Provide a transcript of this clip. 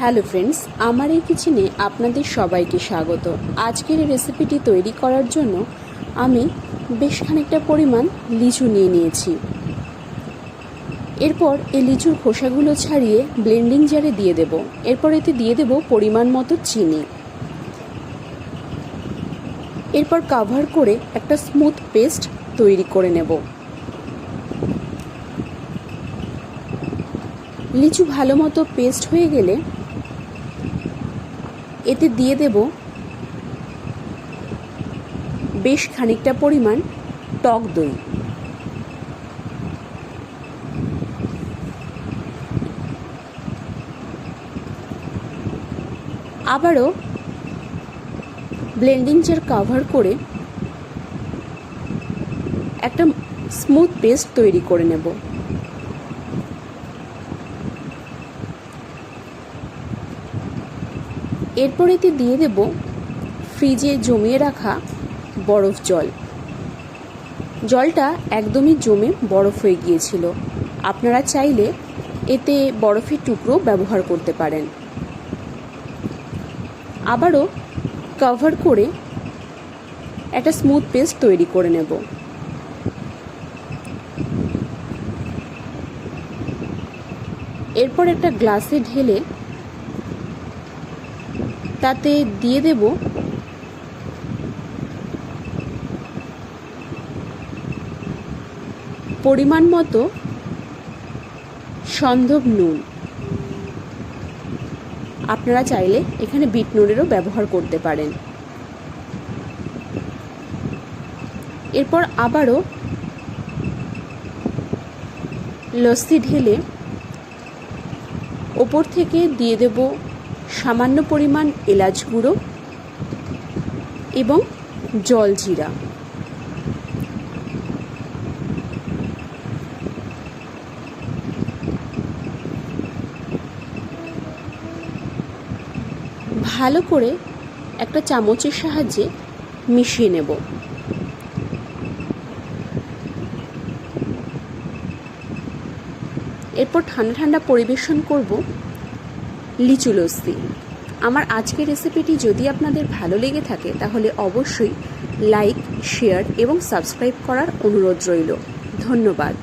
Hello friends, আমার এই কিচেনে আপনাদের সবাইকে স্বাগত। আজকের রেসিপিটি তৈরি করার জন্য আমি বেশ খানিকটা পরিমাণ লিচু নিয়ে নিয়েছি। এরপর এই লিচুর খোসাগুলো ছাড়িয়ে ব্লেন্ডিং জারে দিয়ে দেব। এরপর এতে দিয়ে দেব পরিমাণ মতো চিনি। এরপর কাভার করে একটা স্মুথ পেস্ট তৈরি করে নেব। লিচু ভালো মতো পেস্ট হয়ে গেলে এতে দিয়ে দেব বেশ খানিকটা পরিমাণ টক দই। আবারও ব্লেন্ডিং জার কাভার করে একটা স্মুথ পেস্ট তৈরি করে নেব। এরপর এতে দিয়ে দেব ফ্রিজে জমিয়ে রাখা বরফ জল। জলটা একদমই জমে বরফ হয়ে গিয়েছিল। আপনারা চাইলে এতে বরফের টুকরো ব্যবহার করতে পারেন। আবারও কভার করে একটা স্মুথ পেস্ট তৈরি করে নেব। এরপর একটা গ্লাসে ঢেলে তাতে দিয়ে দেব। পরিমাণ মতো সন্ধব নুন। আপনারা চাইলে এখানে বিট নুনেরও ব্যবহার করতে পারেন। এরপর আবারও লস্যি ঢেলে ওপর থেকে দিয়ে দেব সামান্য পরিমাণ এলাচ গুঁড়ো এবং জল জিরা। ভালো করে একটা চামচের সাহায্যে মিশিয়ে নেব। এরপর ঠান্ডা ঠান্ডা পরিবেশন করব। লিচু লস্তি আমার আজকের রেসিপিটি যদি আপনাদের ভালো লেগে থাকে, তাহলে অবশ্যই লাইক, শেয়ার এবং সাবস্ক্রাইব করার অনুরোধ রইল। ধন্যবাদ।